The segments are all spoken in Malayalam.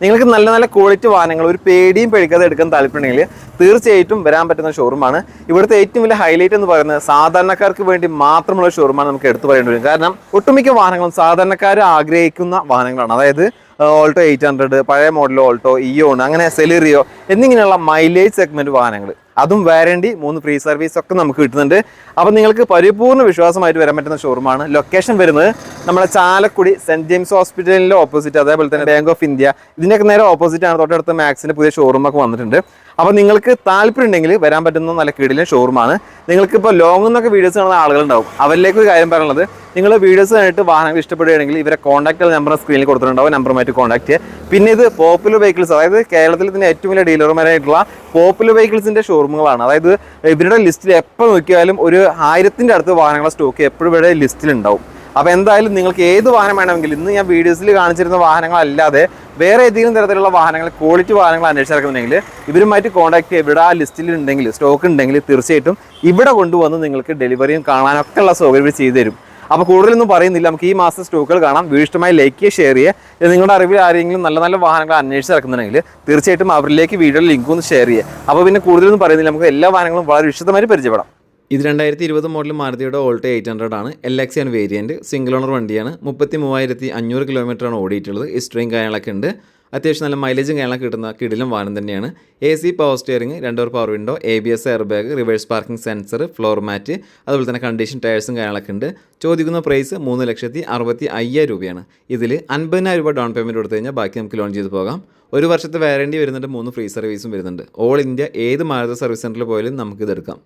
നിങ്ങൾക്ക് നല്ല നല്ല ക്വാളിറ്റി വാഹനങ്ങൾ ഒരു പേടിയും പേടിക്കാതെ എടുക്കാൻ താല്പര്യമുണ്ടെങ്കിൽ തീർച്ചയായിട്ടും വരാൻ പറ്റുന്ന ഷോറൂമാണ് ഇവിടുത്തെ ഏറ്റവും വലിയ ഹൈലൈറ്റ് എന്ന് പറയുന്നത് സാധാരണക്കാർക്ക് വേണ്ടി മാത്രമുള്ള ഷോറൂമാണ് നമുക്ക് എടുത്തു പറയേണ്ടി വരും. കാരണം ഒട്ടുമിക്ക വാഹനങ്ങളും സാധാരണക്കാർ ആഗ്രഹിക്കുന്ന വാഹനങ്ങളാണ്. അതായത് ഓൾട്ടോ എയ്റ്റ് ഹൺഡ്രഡ് പഴയ മോഡൽ ഓൾട്ടോ ഇയോൺ അങ്ങനെ സെലിറിയോ എന്നിങ്ങനെയുള്ള മൈലേജ് സെഗ്മെന്റ് വാഹനങ്ങൾ. അതും വാരണ്ടി മൂന്ന് ഫ്രീ സർവീസ് ഒക്കെ നമുക്ക് കിട്ടുന്നുണ്ട്. അപ്പോൾ നിങ്ങൾക്ക് പരിപൂർണ വിശ്വാസമായിട്ട് വരാൻ പറ്റുന്ന ഷോറൂമാണ് ലൊക്കേഷൻ വരുന്നത് നമ്മുടെ ചാലക്കുടി സെന്റ് ജെയിംസ് ഹോസ്പിറ്റലിന്റെ ഓപ്പോസിറ്റ് അതേപോലെ തന്നെ ബാങ്ക് ഓഫ് ഇന്ത്യ ഇതിനൊക്കെ നേരെ ഓപ്പോസിറ്റ് ആണ്. തൊട്ടടുത്ത് മാക്സിന്റെ പുതിയ ഷോറൂമൊക്കെ വന്നിട്ടുണ്ട്. അപ്പോൾ നിങ്ങൾക്ക് താല്പര്യം ഉണ്ടെങ്കിൽ വരാൻ പറ്റുന്ന നല്ല കീഴിലെ ഷോറൂമാണ് നിങ്ങൾക്ക് ഇപ്പോൾ ലോങ് നിന്നൊക്കെ വീഡിയോസ് കാണുന്ന ആളുകളുണ്ടാവും. അവരിലേക്ക് ഒരു കാര്യം പറയുന്നത് നിങ്ങൾ വീഡിയോസ് കണ്ടിട്ട് വാഹനങ്ങൾ ഇഷ്ടപ്പെടുകയാണെങ്കിൽ ഇവരെ കോൺടാക്ട് നമ്പർ സ്ക്രീനിൽ കൊടുത്തിട്ടുണ്ടാവും നമ്പറുമായിട്ട് കോൺടാക്ട് ചെയ്യുക പിന്നെ ഇത് പോപ്പുലർ വെഹിക്കിൾസ് അതായത് കേരളത്തിൽ തന്നെ ഏറ്റവും വലിയ ഡീലർമാരായിട്ടുള്ള പോപ്പുലർ വെഹിക്കിൾസിന്റെ ഷോറൂമുകളാണ് അതായത് ഇവരുടെ ലിസ്റ്റിൽ എപ്പോൾ നോക്കിയാലും ഒരു ആയിരത്തിന്റെ അടുത്ത് വാഹനങ്ങളുടെ സ്റ്റോക്ക് എപ്പോഴും ഇവിടെ ലിസ്റ്റിൽ ഉണ്ടാവും. അപ്പോൾ എന്തായാലും നിങ്ങൾക്ക് ഏത് വാഹനം വേണമെങ്കിലും ഇന്ന് ഞാൻ വീഡിയോസിൽ കാണിച്ചിരുന്ന വാഹനങ്ങളല്ലാതെ വേറെ ഏതെങ്കിലും തരത്തിലുള്ള വാഹനങ്ങൾ ക്വാളിറ്റി വാഹനങ്ങൾ അന്വേഷിച്ചിറക്കുന്നുണ്ടെങ്കിൽ ഇവരുമായിട്ട് കോൺടാക്ട് ചെയ്യുക. ഇവിടെ ആ ലിസ്റ്റിൽ ഉണ്ടെങ്കിൽ സ്റ്റോക്ക് ഉണ്ടെങ്കിൽ തീർച്ചയായിട്ടും ഇവിടെ കൊണ്ടുവന്ന് നിങ്ങൾക്ക് ഡെലിവറിയും കാണാനൊക്കെ ഉള്ള സൗകര്യം ചെയ്തു തരും. അപ്പോൾ കൂടുതലൊന്നും പറയുന്നില്ല. നമുക്ക് ഈ മാസം സ്റ്റോക്കുകൾ കാണാം. വീഷ്ടമായി ലൈക്ക് ഷെയർ ചെയ്യുക നിങ്ങളുടെ അറിവിൽ ആരെങ്കിലും നല്ല നല്ല വാഹനങ്ങൾ അന്വേഷിച്ച് ഇറക്കുന്നുണ്ടെങ്കിൽ തീർച്ചയായിട്ടും അവരിലേക്ക് വീഡിയോ ലിങ്ക് ഒന്ന് ഷെയർ ചെയ്യുക. അപ്പോൾ പിന്നെ കൂടുതലൊന്നും പറയുന്നില്ല. നമുക്ക് എല്ലാ വാഹനങ്ങളും വളരെ വിശദമായി പരിചയപ്പെടാം. ഇത് രണ്ടായിരത്തി ഇരുപത് മോഡൽ മാരുതിയുടെ ഓൾട്ടോ എയ്റ്റ് ഹൺഡ്രഡ് ആണ്. എൽ എക്സ് ആണ് വേരിയന്റ് സിംഗിൾ ഓണർ വണ്ടിയാണ്. മുപ്പത്തി മൂവായിരത്തി അഞ്ഞൂറ് കിലോമീറ്ററാണ് ഓടിയിട്ടുള്ളത് ഇസ്ട്രീം കാര്യങ്ങളൊക്കെ ഉണ്ട്. അത്യാവശ്യം നല്ല മൈലേജും കാര്യങ്ങളൊക്കെ കിട്ടുന്ന കിടിലും വാഹനം തന്നെയാണ്. A C power steering രണ്ടോർ power window A B S air bag reverse parking sensor floor mat അതുപോലെ തന്നെ കണ്ടീഷൻ ടയേഴ്സും കാര്യങ്ങളൊക്കെ ഉണ്ട്. ചോദിക്കുന്ന പ്രൈസ് മൂന്ന് ലക്ഷത്തി അറുപത്തി അയ്യായിരം രൂപയാണ്. ഇതിൽ അൻപതിനായിരം രൂപ ഡൗൺ പേയ്മെന്റ് കൊടുത്തു കഴിഞ്ഞാൽ ബാക്കി നമുക്ക് ലോൺ ചെയ്ത് പോകാം. ഒരു വർഷത്തെ വാറണ്ടി വരുന്നുണ്ട്. മൂന്ന് ഫ്രീ സർവീസും വരുന്നുണ്ട്. ഓൾ ഇന്ത്യ ഏത് മാരുതി സർവീസ് സെന്ററിൽ പോയാലും നമുക്ക് ഇതെടുക്കാം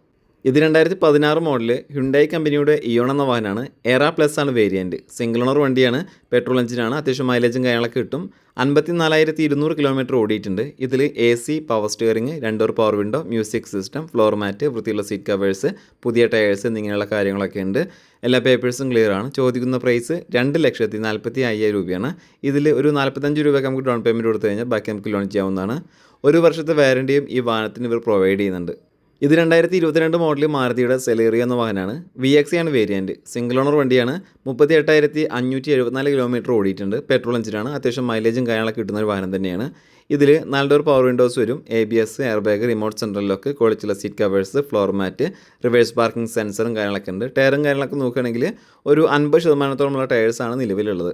ഇത് രണ്ടായിരത്തി പതിനാറ് മോഡൽ ഹ്യുണ്ടായി കമ്പനിയുടെ ഇയോൺ എന്ന വാഹനമാണ് എറ പ്ലസ് ആണ് വേരിയന്റ് സിംഗിൾ ഓണർ വണ്ടിയാണ്. പെട്രോൾ എഞ്ചിനാണ്. അത്യാവശ്യം മൈലേജും കാര്യങ്ങളൊക്കെ കിട്ടും. അൻപത്തി നാലായിരത്തി ഇരുന്നൂറ് കിലോമീറ്റർ ഓടിയിട്ടുണ്ട്. ഇതിൽ A C power steering രണ്ടോർ power window music system floor mat വൃത്തിയുള്ള സീറ്റ് കവേഴ്സ് പുതിയ ടയേഴ്സ് എന്നിങ്ങനെയുള്ള കാര്യങ്ങളൊക്കെ ഉണ്ട്. എല്ലാ പേപ്പേഴ്സും ക്ലിയർ ആണ്. ചോദിക്കുന്ന പ്രൈസ് രണ്ട് ലക്ഷത്തി നാൽപ്പത്തി അയ്യായിരം രൂപയാണ്. ഇതിൽ ഒരു നാൽപ്പത്തഞ്ച് രൂപയ്ക്ക് നമുക്ക് ഡൗൺ പേയ്മെന്റ് കൊടുത്തു കഴിഞ്ഞാൽ ബാക്കി നമുക്ക് ലോൺ ചെയ്യാവുന്നതാണ്. ഒരു വർഷത്തെ വാറണ്ടിയും ഈ വാഹനത്തിന് ഇവർ പ്രൊവൈഡ് ചെയ്യുന്നുണ്ട്. ഇത് രണ്ടായിരത്തി ഇരുപത്തിരണ്ട് മോഡൽ മാരുതിയുടെ സെലേറിയ എന്ന വാഹനമാണ്. വി എക്സ് ആണ് വേരിയന്റ് സിംഗിൾ ഓണർ വണ്ടിയാണ്. മുപ്പത്തി എട്ടായിരത്തി അഞ്ഞൂറ്റി എഴുപത്തിനാല് കിലോമീറ്റർ ഓടിയിട്ടുണ്ട് പെട്രോൾ എഞ്ചിനാണ് അത്യാവശ്യം മൈലേജും കാര്യങ്ങളൊക്കെ കിട്ടുന്ന ഒരു വാഹനം തന്നെയാണ്. ഇതിൽ നാല് ഡോർ പവർ വിൻഡോസ് വരും. A B S air bag remote central lock ക്വാളിറ്റിയുള്ള seat covers floor mat reverse parking സെൻസറും കാര്യങ്ങളൊക്കെ ഉണ്ട്. ടയറും കാര്യങ്ങളൊക്കെ നോക്കുകയാണെങ്കിൽ ഒരു അൻപത് ശതമാനത്തോളമുള്ള ടയേഴ്സാണ് നിലവിലുള്ളത്.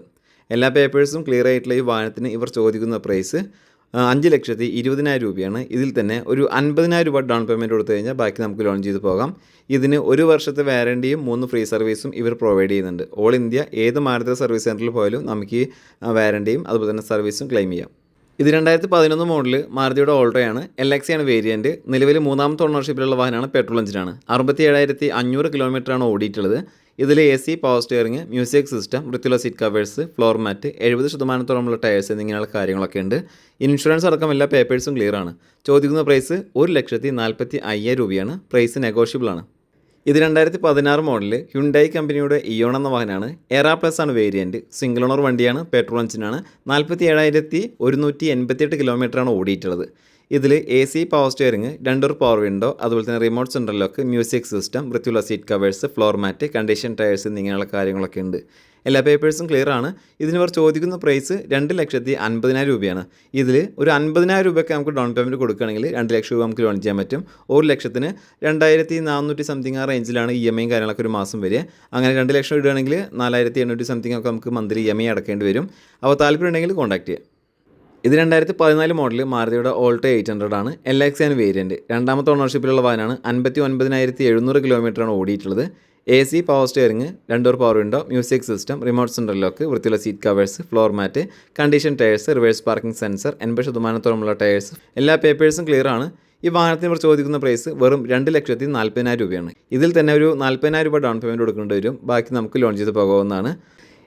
എല്ലാ പേപ്പേഴ്സും ക്ലിയർ ആയിട്ടുള്ള ഈ വാഹനത്തിന് ഇവർ ചോദിക്കുന്ന പ്രൈസ് അഞ്ച് ലക്ഷത്തി ഇരുപതിനായിരം രൂപയാണ്. ഇതിൽ തന്നെ ഒരു അൻപതിനായിരം രൂപ ഡൗൺ പേയ്മെന്റ് കൊടുത്തു കഴിഞ്ഞാൽ ബാക്കി നമുക്ക് ലോൺ ചെയ്ത് പോകാം. ഇതിന് ഒരു വർഷത്തെ വാരണ്ടിയും മൂന്ന് ഫ്രീ സർവീസും ഇവർ പ്രൊവൈഡ് ചെയ്യുന്നുണ്ട്. ഓൾ ഇന്ത്യ ഏത് മാരുതി സർവീസ് സെന്ററിൽ പോയാലും നമുക്ക് ഈ വാരണ്ടിയും അതുപോലെ തന്നെ സർവീസും ക്ലെയിം ചെയ്യാം. ഇത് രണ്ടായിരത്തി പതിനൊന്ന് മോഡൽ മാരുതിയുടെ ഓൾട്ടോയാണ് എൽ എക്സി ആണ് വേരിയന്റ് നിലവിൽ മൂന്നാമത്തെ ഓണർഷിപ്പിലുള്ള വാഹനമാണ് പെട്രോൾ എഞ്ചിനാണ് അറുപത്തി ഏഴായിരത്തി അഞ്ഞൂറ് കിലോമീറ്ററാണ് ഓടിയിട്ടുള്ളത്. ഇതിൽ A C power steering music system വൃത്തിയുള്ള സീറ്റ് കവേഴ്സ് ഫ്ലോർ മാറ്റ് എഴുപത് ശതമാനത്തോളമുള്ള ടയേഴ്സ് എന്നിങ്ങനെയുള്ള കാര്യങ്ങളൊക്കെ ഉണ്ട്. ഇൻഷുറൻസ് അടക്കം എല്ലാ പേപ്പേഴ്സും ക്ലിയർ ആണ്. ചോദിക്കുന്ന പ്രൈസ് ഒരു ലക്ഷത്തി നാൽപ്പത്തി അയ്യായിരം രൂപയാണ്. പ്രൈസ് നെഗോഷ്യബിൾ ആണ്. ഇത് രണ്ടായിരത്തി പതിനാറ് മോഡൽ ഹ്യുണ്ടായി കമ്പനിയുടെ ഇയോൺ എന്ന വാഹനമാണ്. എറാ പ്ലസ് ആണ് വേരിയന്റ് സിംഗിൾ ഓണർ വണ്ടിയാണ്. പെട്രോൾ എഞ്ചിനാണ് നാൽപ്പത്തി ഏഴായിരത്തി ഒരുന്നൂറ്റി എൺപത്തിയെട്ട് കിലോമീറ്ററാണ് ഓടിയിട്ടുള്ളത്. ഇതിൽ എ സി പവർ സ്റ്റിയറിംഗ് രണ്ടൂർ പവർ വിൻഡോ അതുപോലെ തന്നെ remote central lock music system വൃത്തിയുള്ള seat covers floor mat condition tyres എന്നിങ്ങനെയുള്ള കാര്യങ്ങളൊക്കെ ഉണ്ട്. എല്ലാ പേപ്പേഴ്സും ക്ലിയർ ആണ്. ഇതിന് ഇവർ ചോദിക്കുന്ന പ്രൈസ് രണ്ട് ലക്ഷത്തി അൻപതിനായിരം രൂപയാണ്. ഇതിൽ ഒരു അൻപതിനായിരം രൂപയ്ക്ക് നമുക്ക് ഡൗൺ പേയ്മെന്റ് കൊടുക്കുകയാണെങ്കിൽ രണ്ട് ലക്ഷം രൂപ നമുക്ക് ലോൺ ചെയ്യാൻ പറ്റും. ഒരു ലക്ഷത്തിന് രണ്ടായിരത്തി നാനൂറ്റി സംതിങ് ആ റേഞ്ചിലാണ് ഇ എം ഐയും കാര്യങ്ങളൊക്കെ ഒരു മാസം വരിക. അങ്ങനെ രണ്ട് ലക്ഷം ഇടുകയാണെങ്കിൽ നാലായിരത്തി എണ്ണൂറ്റി സംതിങ് ഒക്കെ നമുക്ക് മന്ത്ലി ഇ എം ഐ അടക്കേണ്ടി വരും. അപ്പോൾ താല്പര്യം ഉണ്ടെങ്കിൽ കോൺടാക്ട് ചെയ്യാം ഇത് രണ്ടായിരത്തി പതിനാല് മോഡൽ മാരുതിയുടെ ഓൾട്ടോ എയ്റ്റ് ഹൺഡ്രഡ് ആണ്. എൽ എക്സ് ആൻ വേരിയന്റ് രണ്ടാമത്തെ ഓണർഷിപ്പിലുള്ള വാഹനമാണ്. അൻപത്തി ഒൻപതിനായിരത്തി എഴുന്നൂറ് കിലോമീറ്ററാണ് ഓടിയിട്ടുള്ളത്. A C power steering രണ്ടോർ power window music system remote central lock വൃത്തിയുള്ള seat covers floor mat condition tyres reverse parking sensor എൺപത് ശതമാനത്തോളമുള്ള ടയേഴ്സ് എല്ലാ പേപ്പേഴ്സും ക്ലിയർ ആണ്. ഈ വാഹനത്തിന് ഇവർ ചോദിക്കുന്ന പ്രൈസ് വെറും രണ്ട് ലക്ഷത്തി നാൽപ്പതിനായിരം രൂപയാണ്. ഇതിൽ തന്നെ ഒരു നാൽപ്പതിനായിരം രൂപ ഡൗൺ പേയ്മെന്റ് കൊടുക്കേണ്ടി വരും. ബാക്കി നമുക്ക് ലോൺ ചെയ്ത് പോകാവുന്നതാണ്.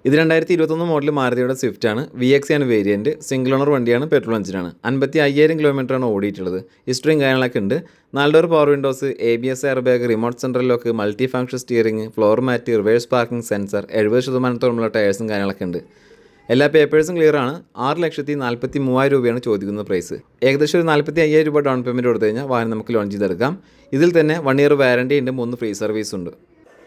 ഇത് രണ്ടായിരത്തി ഇരുപത്തൊന്ന് മോഡൽ മാരുതിയുടെ സ്വിഫ്റ്റ് ആണ്. വി എക്സ് ആണ് വേരിയന്റ് സിംഗിൾ ഓണർ വണ്ടിയാണ് പെട്രോൾ എഞ്ചിനാണ് അൻപത്തി അയ്യായിരം കിലോമീറ്ററാണ് ഓടിയിട്ടുള്ളത്. ഹിസ്റ്ററിയും കാര്യങ്ങളൊക്കെ ഉണ്ട്. നാല് door power windows A B S air bag remote central lock multi function steering floor mat reverse parking sensor എഴുപത് ശതമാനത്തോളമുള്ള ടയേഴ്സും കാര്യങ്ങളൊക്കെ ഉണ്ട്. എല്ലാ പേപ്പേഴ്സും ക്ലിയർ ആണ്. ആറ് ലക്ഷത്തി നാൽപ്പത്തി മൂവായിരം രൂപയാണ് ചോദിക്കുന്ന പ്രൈസ് ഏകദേശം ഒരു നാൽപ്പത്തി അയ്യായിരം രൂപ ഡൗൺ പേയ്മെന്റ് കൊടുത്തു കഴിഞ്ഞാൽ വാഹനം നമുക്ക് ലോഞ്ച് ചെയ്തെടുക്കാം. ഇതിൽ തന്നെ വൺ ഇയർ വാറണ്ടി ഉണ്ട് മൂന്ന് ഫ്രീ സർവീസ് ഉണ്ട്.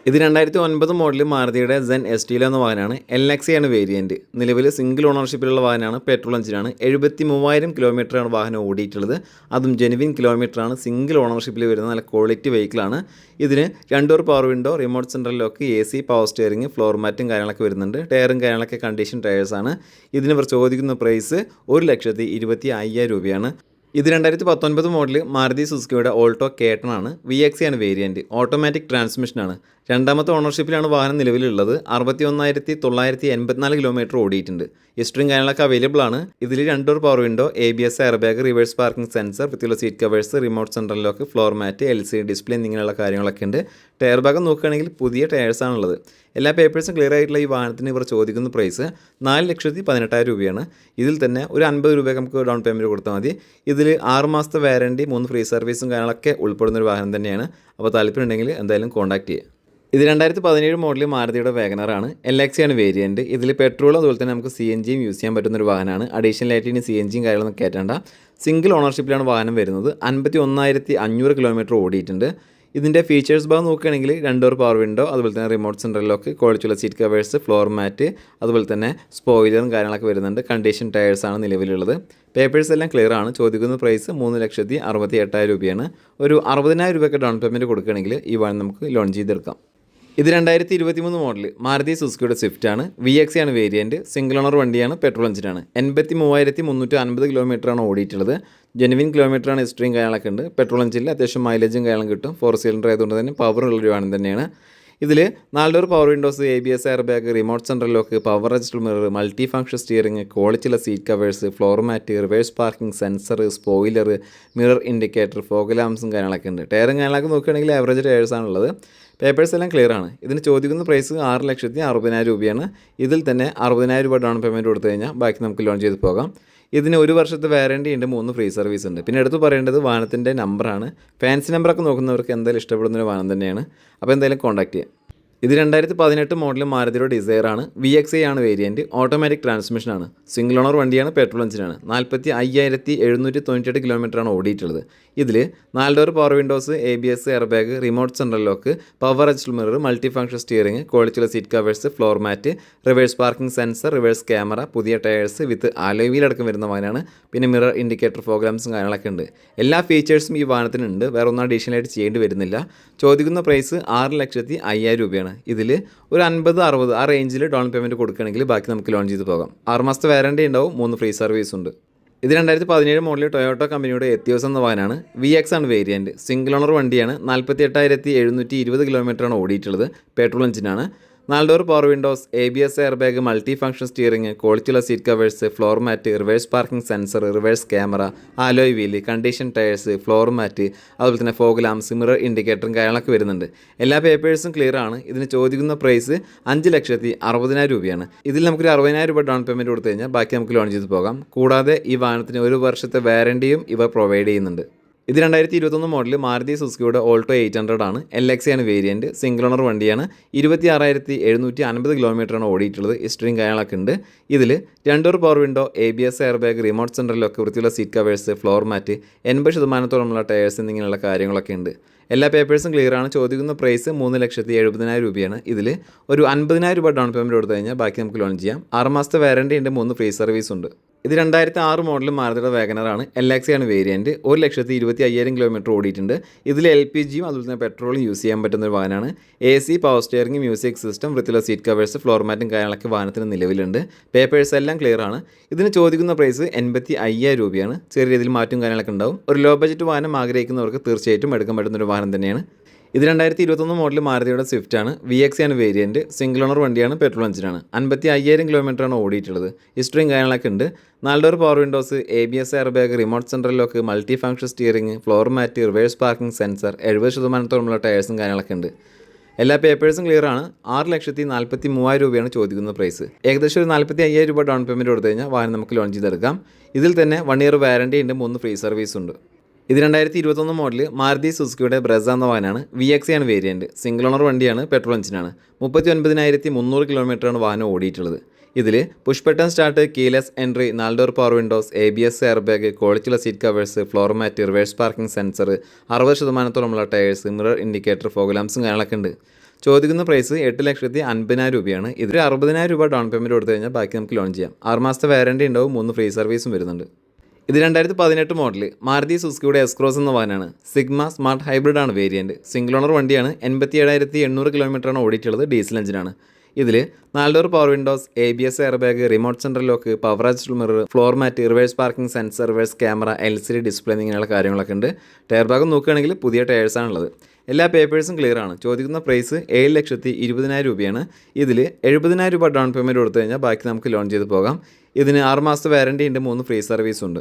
ഇത് രണ്ടായിരത്തി ഒൻപത് മോഡൽ മാരുതിയുടെ സെൻ എസ് ടിയിലോ എന്ന വാഹനമാണ്. എൽ എക്സ് ആണ് വേരിയന്റ് നിലവിൽ സിംഗിൾ ഓണർഷിപ്പിലുള്ള വാഹനമാണ്. പെട്രോൾ എഞ്ചിനാണ് എഴുപത്തി മൂവായിരം കിലോമീറ്ററാണ് വാഹനം ഓടിയിട്ടുള്ളത്. അതും ജെനുവിൻ കിലോമീറ്ററാണ് സിംഗിൾ ഓണർഷിപ്പിൽ വരുന്ന നല്ല ക്വാളിറ്റി വെഹിക്കിളാണ് ഇതിന് രണ്ടോർ power window remote central lock A C power steering floor മാറ്റും കാര്യങ്ങളൊക്കെ വരുന്നുണ്ട്. ടയറും കാര്യങ്ങളൊക്കെ കണ്ടീഷൻ ടയേഴ്സാണ് ഇതിന് ഇവർ ചോദിക്കുന്ന പ്രൈസ് ഒരു ലക്ഷത്തി ഇരുപത്തി അയ്യായിരം രൂപയാണ്. ഇത് രണ്ടായിരത്തി പത്തൊൻപത് മോഡൽ മാരുതി സുസുക്കിയുടെ ഓൾട്ടോ കേട്ടണാണ് വി എക്സി ആണ് വേരിയന്റ് ഓട്ടോമാറ്റിക് ട്രാൻസ്മിഷനാണ് രണ്ടാമത്തെ ഓണർഷിപ്പിലാണ് വാഹനം നിലവിലുള്ളത്. അറുപത്തി ഒന്നായിരത്തി തൊള്ളായിരത്തി എൺപത്തിനാല് കിലോമീറ്റർ ഓടിയിട്ടുണ്ട്. ഹിസ്റ്ററിയും കാര്യങ്ങളൊക്കെ അവൈലബിൾ ആണ്. ഇതിൽ രണ്ടോർ power window A B S air bag reverse parking sensor വിത്തുള്ള seat covers remote central lock floor mat L C display എന്നിങ്ങനെയുള്ള കാര്യങ്ങളൊക്കെ ഉണ്ട്. ടയർ ഭാഗം നോക്കുകയാണെങ്കിൽ പുതിയ ടയേഴ്സാണുള്ളത് എല്ലാ പേപ്പേഴ്സും ക്ലിയർ ആയിട്ടുള്ള ഈ വാഹനത്തിന് ഇവർ ചോദിക്കുന്ന പ്രൈസ് നാല് ലക്ഷത്തി പതിനെട്ടായിരം രൂപയാണ്. ഇതിൽ തന്നെ ഒരു അൻപത് രൂപ നമുക്ക് ഡൗൺ പേയ്മെന്റ് കൊടുത്താൽ മതി. ഇതിൽ ആറ് മാസത്തെ വാറണ്ടി മൂന്ന് ഫ്രീ സർവീസും കാര്യങ്ങളൊക്കെ ഉൾപ്പെടുന്ന ഒരു വാഹനം തന്നെയാണ്. അപ്പോൾ താല്പര്യം ഉണ്ടെങ്കിൽ എന്തായാലും കോൺടാക്ട് ചെയ്യുക. ഇത് രണ്ടായിരത്തി പതിനേഴ് മോഡൽ മാരുതിയുടെ വാഗനറാണ് എൽ എക്സിയാണ് വേരിയന്റ് ഇതിൽ പെട്രോളും അതുപോലെ തന്നെ നമുക്ക് സി എൻ ജിയും യൂസ് ചെയ്യാൻ പറ്റുന്ന ഒരു വാഹനമാണ്. അഡീഷണൽ ആയിട്ട് ഇനി സി എൻ ജിയും കാര്യങ്ങളൊന്നും കയറ്റേണ്ട. സിംഗിൾ ഓണർഷിപ്പിലാണ് വാഹനം വരുന്നത്. അൻപത്തി ഒന്നായിരത്തി അഞ്ഞൂറ് കിലോമീറ്റർ ഓടിയിട്ടുണ്ട്. ഇതിന്റെ ഫീച്ചേഴ്സ് ഭാഗം നോക്കുകയാണെങ്കിൽ രണ്ടോർ പവർ വിൻഡോ അതുപോലെ തന്നെ റിമോട്ട് സെൻട്രൽ ലോക്ക് ക്വാളിറ്റിയുള്ള സീറ്റ് കവേഴ്സ് ഫ്ലോർ മാറ്റ് അതുപോലെ തന്നെ സ്പോയിലറും കാര്യങ്ങളൊക്കെ വരുന്നുണ്ട്. കണ്ടീഷൻ ടയേഴ്സാണ് നിലവിലുള്ളത്. പേപ്പേഴ്സ് എല്ലാം ക്ലിയർ ആണ്. ചോദിക്കുന്ന പ്രൈസ് മൂന്ന് ലക്ഷത്തി അറുപത്തി എട്ടായിരം രൂപയാണ്. ഒരു അറുപതിനായിരം രൂപയ്ക്ക് ഡൗൺ പേയ്മെന്റ് കൊടുക്കുകയാണെങ്കിൽ ഈ വാഹനം നമുക്ക് ലോൺ ചെയ്തെടുക്കാം. ഇത് രണ്ടായിരത്തി ഇരുപത്തി മൂന്ന് മോഡൽ മാരുതി സുസുക്കിയുടെ സ്വിഫ്റ്റ് ആണ്. വി എക്സ് ആണ് വേരിയന്റ് സിംഗിൾ ഓണർ വണ്ടിയാണ് പെട്രോൾ എഞ്ചിനാണ് എൺപത്തി മൂവായിരത്തി മുന്നൂറ്റി അൻപത് കിലോമീറ്ററാണ് ഓടിയിട്ടുള്ളത് ജെനുവിൻ കിലോമീറ്ററാണ് ഹിസ്റ്ററിയും കാര്യങ്ങളൊക്കെ ഉണ്ട്. പെട്രോൾ എഞ്ചിനിൽ അത്യാവശ്യം മൈലേജും കാര്യങ്ങളും കിട്ടും. ഫോർ സിലിണ്ടർ ആയതുകൊണ്ട് തന്നെ പവർ ഉള്ളൊരു വാഹനം തന്നെയാണ്. ഇതിൽ നാലുഡോർ power windows A B S air bag remote central lock power adjustable mirror multi function steering ക്വാളിറ്റിയുള്ള seat covers floor mat reverse parking sensor spoiler mirror indicator fog ലാംസും കാര്യങ്ങളൊക്കെ ഉണ്ട്. ടയറും കാര്യങ്ങളൊക്കെ നോക്കുകയാണെങ്കിൽ ആവറേജ് ടയേഴ്സാണുള്ളത് പേപ്പേഴ്സ് എല്ലാം ക്ലിയർ ആണ്. ഇതിന് ചോദിക്കുന്ന പ്രൈസ് ആറ് ലക്ഷത്തി അറുപതിനായിരം രൂപയാണ്. ഇതിൽ തന്നെ അറുപതിനായിരം രൂപ ഡൗൺ പേയ്മെന്റ് കൊടുത്തു കഴിഞ്ഞാൽ ബാക്കി നമുക്ക് ലോൺ ചെയ്ത് പോകാം. ഇതിന് ഒരു വർഷത്തെ വാറണ്ടി ഉണ്ട് മൂന്ന് ഫ്രീ സർവീസ് ഉണ്ട്. പിന്നെ എടുത്ത് പറയേണ്ടത് വാഹനത്തിന്റെ നമ്പറാണ് ഫാൻസി നമ്പറൊക്കെ നോക്കുന്നവർക്ക് എന്തായാലും ഇഷ്ടപ്പെടുന്ന ഒരു വാഹനം തന്നെയാണ്. അപ്പോൾ എന്തായാലും കോൺടാക്ട് ചെയ്യാം. ഇത് രണ്ടായിരത്തി പതിനെട്ട് മോഡൽ മാരുതിയുടെ ഡിസയർ ആണ്. വി എക്സ് ഐ ആണ് വേരിയന്റ് ഓട്ടോമാറ്റിക് ട്രാൻസ്മിഷൻ ആണ്. സിംഗിൾ ഓണർ വണ്ടിയാണ് പെട്രോൾ എഞ്ചിനാണ് നാൽപ്പത്തി അയ്യായിരത്തി എഴുന്നൂറ്റി തൊണ്ണൂറ്റെട്ട് കിലോമീറ്ററാണ് ഓടിയിട്ടുള്ളത്. ഇതിൽ നാല് door power windows A B S air bag remote central lock power adjust mirror multi function steering ക്വാളിറ്റിയുള്ള seat covers floor mat reverse parking sensor reverse camera പുതിയ ടയേഴ്സ് വിത്ത് അലോവിയിലടക്കം വരുന്ന വാഹനമാണ്. പിന്നെ മിറർ ഇൻഡിക്കേറ്റർ പ്രോഗ്രാംസും കാര്യങ്ങളൊക്കെ ഉണ്ട്. എല്ലാ ഫീച്ചേഴ്സും ഈ വാഹനത്തിനുണ്ട്. വേറെ ഒന്നും അഡീഷണൽ ആയിട്ട് ചെയ്യേണ്ടി വരുന്നില്ല. ചോദിക്കുന്ന പ്രൈസ് ആറ് ലക്ഷത്തി അയ്യായിരം രൂപയാണ്. ഇതിൽ ഒരു അൻപത് അറുപത് ആ റേഞ്ചിൽ ഡൗൺ പേയ്മെന്റ് കൊടുക്കുകയാണെങ്കിൽ ബാക്കി നമുക്ക് ലോൺ ചെയ്ത് പോകാം. ആറ് മാസത്തെ വാറണ്ടി ഉണ്ടാവും മൂന്ന് ഫ്രീ സർവീസ് ഉണ്ട്. ഇത് രണ്ടായിരത്തി പതിനേഴ് മോഡലിൽ ടൊയോട്ടോ കമ്പനിയുടെ എത്തിയോസ് എന്ന വാഹനമാണ്. വി എക്സ് ആണ് വേരിയന്റ് സിംഗിൾ ഓണർ വണ്ടിയാണ്. നാൽപ്പത്തി എട്ടായിരത്തി എഴുന്നൂറ്റി ഇരുപത് കിലോമീറ്ററാണ് ഓടിയിട്ടുള്ളത്. പെട്രോൾ എഞ്ചിനാണ് നാല് door power windows A B S air bag multi function steering ക്വാളിറ്റിയുള്ള seat covers floor mat reverse parking sensor reverse camera alloy wheel condition tyres floor mat അതുപോലെ തന്നെ ഫോഗ് ലാംസ് മിറർ ഇൻഡിക്കേറ്ററും കാര്യങ്ങളൊക്കെ വരുന്നുണ്ട്. എല്ലാ പേപ്പേഴ്സും ക്ലിയർ ആണ്. ഇതിന് ചോദിക്കുന്ന പ്രൈസ് അഞ്ച് ലക്ഷത്തി അറുപതിനായിരം രൂപയാണ്. ഇതിൽ നമുക്കൊരു അറുപതിനായിരം രൂപ ഡൗൺ പേയ്മെന്റ് കൊടുത്തു കഴിഞ്ഞാൽ ബാക്കി നമുക്ക് ലോൺ ചെയ്ത് പോകാം. കൂടാതെ ഈ വാഹനത്തിന് ഒരു വർഷത്തെ വാറണ്ടിയും ഇവ പ്രൊവൈഡ് ചെയ്യുന്നുണ്ട്. ഇത് രണ്ടായിരത്തി ഇരുപത്തൊന്ന് മോഡൽ മാരുതി സുസുക്കിയുടെ ഓൾട്ടോ എയ്റ്റ് ഹൺഡ്രഡ് ആണ്. എൽ എക്സ് ആണ് വേരിയന്റ് സിംഗിൾ ഓണർ വണ്ടിയാണ്. ഇരുപത്തി ആറായിരത്തി എഴുന്നൂറ്റി അൻപത് കിലോമീറ്ററാണ് ഓടിയിട്ടുള്ളത്. ഹിസ്റ്ററിയും കാര്യങ്ങളൊക്കെ ഉണ്ട്. ഇതിൽ രണ്ടോർ power window A B S air bag remote സെന്ററിലൊക്കെ വൃത്തിയുള്ള സീറ്റ് കവേഴ്സ് ഫ്ലോർ മാറ്റ് എൺപത് ശതമാനത്തോളമുള്ള ടയേഴ്സ് എന്നിങ്ങനെയുള്ള കാര്യങ്ങളൊക്കെ ഉണ്ട്. എല്ലാ പേപ്പേഴ്സും ക്ലിയർ ആണ്. ചോദിക്കുന്ന പ്രൈസ് മൂന്ന് ലക്ഷത്തി എഴുപതിനായിരം രൂപയാണ്. ഇതിൽ ഒരു അൻപതിനായിരം രൂപ ഡൗൺ പേയ്മെന്റ് കൊടുത്തു കഴിഞ്ഞാൽ ബാക്കി നമുക്ക് ലോൺ ചെയ്യാം. ആറ് മാസത്തെ വാറണ്ടി ഉണ്ട്. മൂന്ന് ഫ്രീ സർവീസ് ഉണ്ട്. ഇത് രണ്ടായിരത്തി ആറ് മോഡൽ മാരുതിയുടെ വാഗനറാണ് എൽ ആണ് വേരിയന്റ് ഒരു ലക്ഷത്തി ഇരുപത്തി അയ്യായിരം കിലോമീറ്റർ ഓടിയിട്ടുണ്ട്. ഇതിൽ എൽ പി ജിയും അതുപോലെ തന്നെ പെട്രോളും യൂസ് ചെയ്യാൻ പറ്റുന്ന ഒരു വാഹനമാണ്. A C power steering music system വൃത്തിയുള്ള സീറ്റ് കവേഴ്സ് ഫ്ലോർ മാറ്റും കാര്യങ്ങളൊക്കെ വാഹനത്തിന് നിലവിലുണ്ട്. പേപ്പേഴ്സ് എല്ലാം ക്ലിയർ ആണ്. ഇതിന് ചോദിക്കുന്ന പ്രൈസ് എൺപത്തി അയ്യായിരം രൂപയാണ്. ചെറിയ രീതിയിൽ മാറ്റും കാര്യങ്ങളൊക്കെ ഉണ്ടാവും. ഒരു ലോ ബജറ്റ് വാഹനം ആഗ്രഹിക്കുന്നവർക്ക് തീർച്ചയായിട്ടും എടുക്കാൻ പറ്റുന്ന ഒരു വാഹനം തന്നെയാണ്. ഇത് രണ്ടായിരത്തി ഇരുപത്തൊന്ന് മോഡൽ മാരുതിയുടെ സ്വിഫ്റ്റ് ആണ്. വി എക്സ് ആണ് വേരിയന്റ് സിംഗിൾ ഓണർ വണ്ടിയാണ് പെട്രോൾ എഞ്ചിനാണ് അൻപത്തി അയ്യായിരം കിലോമീറ്ററാണ് ഓടിയിട്ടുള്ളത്. ഹിസ്റ്ററിയും കാര്യങ്ങളൊക്കെ ഉണ്ട്. നാല് door power windows A B S air bag remote central lock multi function steering floor mat reverse parking sensor എഴുപത് ശതമാനത്തോളമുള്ള ടയേഴ്സും കാര്യങ്ങളൊക്കെ ഉണ്ട്. എല്ലാ പേപ്പേഴ്സും ക്ലിയർ ആണ്. ആറ് ലക്ഷത്തി നാൽപ്പത്തി മൂവായിരം രൂപയാണ് ചോദിക്കുന്ന പ്രൈസ് ഏകദേശം ഒരു നാൽപ്പത്തി അയ്യായിരം രൂപ ഡൗൺ പേയ്മെന്റ് കൊടുത്തു കഴിഞ്ഞാൽ വാഹനം നമുക്ക് ലോഞ്ച് ചെയ്തെടുക്കാം. ഇതിൽ തന്നെ വൺ ഇയർ വാറണ്ടി ഉണ്ട് മൂന്ന് ഫ്രീ സർവീസ് ഉണ്ട്. ഇത് രണ്ടായിരത്തി ഇരുപത്തൊന്ന് മോഡൽ മാരുതി സുസുക്കിയുടെ ബ്രസ എന്ന വാഹനമാണ്. വി എക്സ് ആണ് വേരിയന്റ് സിംഗിൾ ഓണർ വണ്ടിയാണ് പെട്രോൾ എഞ്ചിനാണ് മുപ്പത്തി ഒൻപതിനായിരത്തി മുന്നൂറ് കിലോമീറ്ററാണ് വാഹനം ഓടിയിട്ടുള്ളത്. ഇതിൽ push button start keyless entry നാല് door power windows A B S air bag ക്വാളിറ്റിയുള്ള seat covers floor mat reverse parking sensor അറുപത് ശതമാനത്തോളമുള്ള ടയേഴ്സ് മിറർ ഇൻഡിക്കേറ്റർ ഫോഗലാംസും കാര്യങ്ങളൊക്കെ ഉണ്ട്. ചോദിക്കുന്ന പ്രൈസ് എട്ട് ലക്ഷത്തി അൻപതിനായിരം രൂപയാണ്. ഇതിൽ അറുപതിനായിരം രൂപ ഡൗൺ പേയ്മെന്റ് കൊടുത്തു കഴിഞ്ഞാൽ ബാക്കി നമുക്ക് ലോൺ ചെയ്യാം. ആറ് മാസത്തെ വാറണ്ടി ഉണ്ടാവും മൂന്ന് ഫ്രീ സർവീസും വരുന്നുണ്ട്. ഇത് രണ്ടായിരത്തി പതിനെട്ട് മോഡൽ മാരുതി സുസുക്കിയുടെ എസ്ക്രോസ് എന്ന വാനാണ്. സിഗ്മ സ്മാർട്ട് ഹൈബ്രിഡ് ആണ് വേരിയന്റ് സിംഗിൾ ഓണർ വണ്ടിയാണ്. എൺപത്തി ഏഴായിരത്തി എണ്ണൂറ് കിലോമീറ്ററാണ് ഓടിയിട്ടുള്ളത് ഡീസൽ എഞ്ചിനാണ്. ഇതിൽ നാല് door power windows A B S air bag remote central lock power adjust mirror floor mat reverse parking sensor reverse camera L C D display ഇങ്ങനെയുള്ള കാര്യങ്ങളൊക്കെ ഉണ്ട്. ടയർ ഭാഗം നോക്കുകയാണെങ്കിൽ പുതിയ ടയേഴ്സാണുള്ളത് എല്ലാ പേപ്പേഴ്സും ക്ലിയർ ആണ്. ചോദിക്കുന്ന പ്രൈസ് ഏഴ് ലക്ഷത്തി ഇരുപതിനായിരം രൂപയാണ്. ഇതിൽ എഴുപതിനായിരം രൂപ ഡൗൺ പേയ്മെന്റ് കൊടുത്തു കഴിഞ്ഞാൽ ബാക്കി നമുക്ക് ലോൺ ചെയ്ത് പോകാം. ഇതിന് ആറ് മാസത്തെ വാറണ്ടി ഉണ്ട് മൂന്ന് ഫ്രീ സർവീസ് ഉണ്ട്.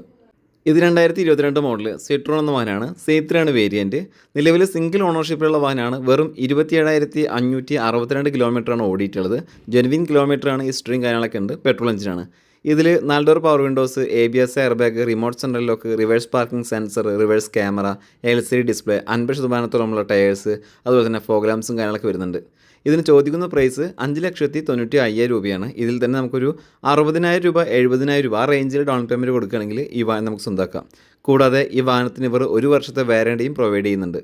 ഇത് രണ്ടായിരത്തി ഇരുപത്തിരണ്ട് മോഡൽ സിട്രോൺ എന്ന വാഹനമാണ് സേത്രയാണ് വേരിയന്റ് നിലവിൽ സിംഗിൾ ഓണർഷിപ്പിലുള്ള വാഹനമാണ് വെറും ഇരുപത്തിയേഴായിരത്തി അഞ്ഞൂറ്റി അറുപത്തിരണ്ട് കിലോമീറ്ററാണ് ഓടിയിട്ടുള്ളത് ജെൻവിൻ കിലോമീറ്ററാണ് ഈ സ്ട്രീം കാര്യങ്ങളൊക്കെ ഉണ്ട്. പെട്രോൾ എഞ്ചിനാണ് ഇതിൽ നാല് door power windows A B S air bag remote central lock reverse parking sensor reverse camera L C D display അൻപത് ശതമാനത്തോളമുള്ള ടയേഴ്സ് അതുപോലെ തന്നെ ഫോഗ്രാംസും കാര്യങ്ങളൊക്കെ വരുന്നുണ്ട്. ഇതിന് ചോദിക്കുന്ന പ്രൈസ് അഞ്ച് ലക്ഷത്തി തൊണ്ണൂറ്റി അയ്യായിരം രൂപയാണ്. ഇതിൽ തന്നെ നമുക്കൊരു അറുപതിനായിരം രൂപ എഴുപതിനായിരം രൂപ ആ റേഞ്ചിൽ ഡൗൺ പേയ്മെന്റ് കൊടുക്കുകയാണെങ്കിൽ ഈ വാഹനം നമുക്ക് സ്വന്തമാക്കാം കൂടാതെ ഈ വാഹനത്തിന് ഇവർ ഒരു വർഷത്തെ വാറണ്ടിയും പ്രൊവൈഡ് ചെയ്യുന്നുണ്ട്.